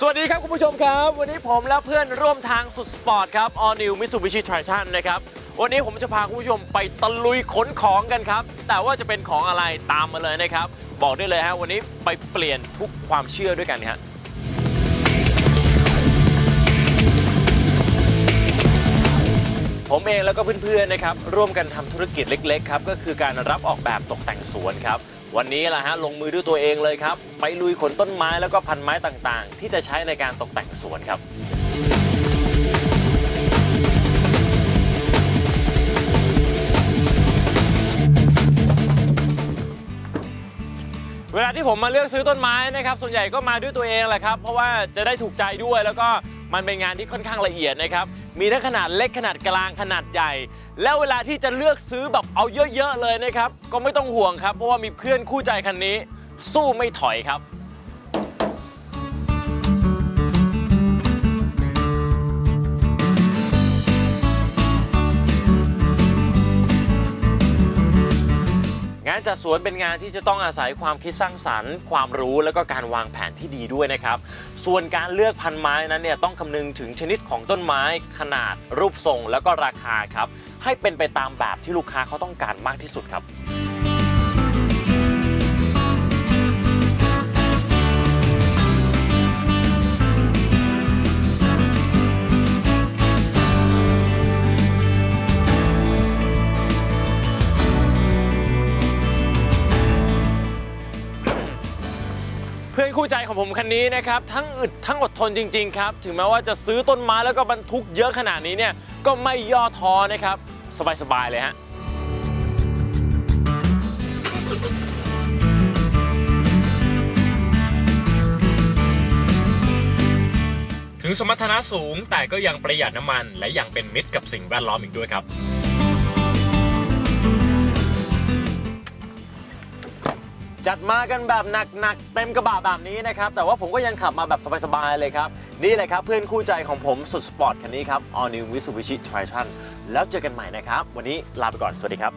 สวัสดีครับคุณผู้ชมครับ วันนี้ผมและเพื่อนร่วมทางสุดสปอร์ตครับ All New Mitsubishi Triton นะครับ วันนี้ผมจะพาคุณผู้ชมไปตะลุยขนของกันครับ แต่ว่าจะเป็นของอะไรตามมาเลยนะครับ บอกได้เลยฮะวันนี้ไปเปลี่ยนทุกความเชื่อด้วยกันฮะผมเองแล้วก็เพื่อนๆนะครับร่วมกันทำธุรกิจเล็กๆครับก็คือการรับออกแบบตกแต่งสวนครับ วันนี้แหละฮะลงมือด้วยตัวเองเลยครับ ไปลุยขนต้นไม้แล้วก็พันไม้ต่างๆ ที่จะใช้ในการตกแต่งสวนครับเวลาที่ผมมาเลือกซื้อต้นไม้นะครับ ส่วนใหญ่ก็มาด้วยตัวเองแหละครับ เพราะว่าจะได้ถูกใจด้วยแล้วก็ มันเป็นงานที่ค่อนข้างละเอียดนะครับ มีทั้งขนาดเล็กขนาดกลางขนาดใหญ่ แล้วเวลาที่จะเลือกซื้อแบบเอาเยอะๆเลยนะครับ ก็ไม่ต้องห่วงครับ เพราะว่ามีเพื่อนคู่ใจคันนี้ สู้ไม่ถอยครับ การจัดสวนเป็นงานที่จะต้องอาศัยความคิดสร้างสรรค์ ความรู้แล้วก็การวางแผนที่ดีด้วยนะครับ ส่วนการเลือกพันไม้นั้นเนี่ยต้องคำนึงถึงชนิดของต้นไม้ ขนาด รูปทรงแล้วก็ราคาครับให้เป็นไปตามแบบที่ลูกค้าเขาต้องการมากที่สุดครับ พื่อนคู่ใจของผมคันนี้นะครับทั้งอึดทั้งอดทนจริง ๆ ครับ ถึงแม้ว่าจะซื้อต้นไม้แล้วก็บรรทุกเยอะขนาดนี้เนี่ยก็ไม่ย่อท้อนะครับ สบาย ๆ เลยฮะถึงสมรรถนะสูงแต่ก็ยังประหยัดน้ำมัน และยังเป็นมิตรกับสิ่งแวดล้อมอีกด้วยครับ จัดมากันแบบหนักๆเต็มกระบะแบบนี้นะครับ แต่ว่าผมก็ยังขับมาแบบสบายๆเลยครับ นี่แหละครับเพื่อนคู่ใจของผมสุดสปอร์ตคันนี้ครับ All New Mitsubishi Triton แล้วเจอกันใหม่นะครับ วันนี้ลาไปก่อน สวัสดีครับ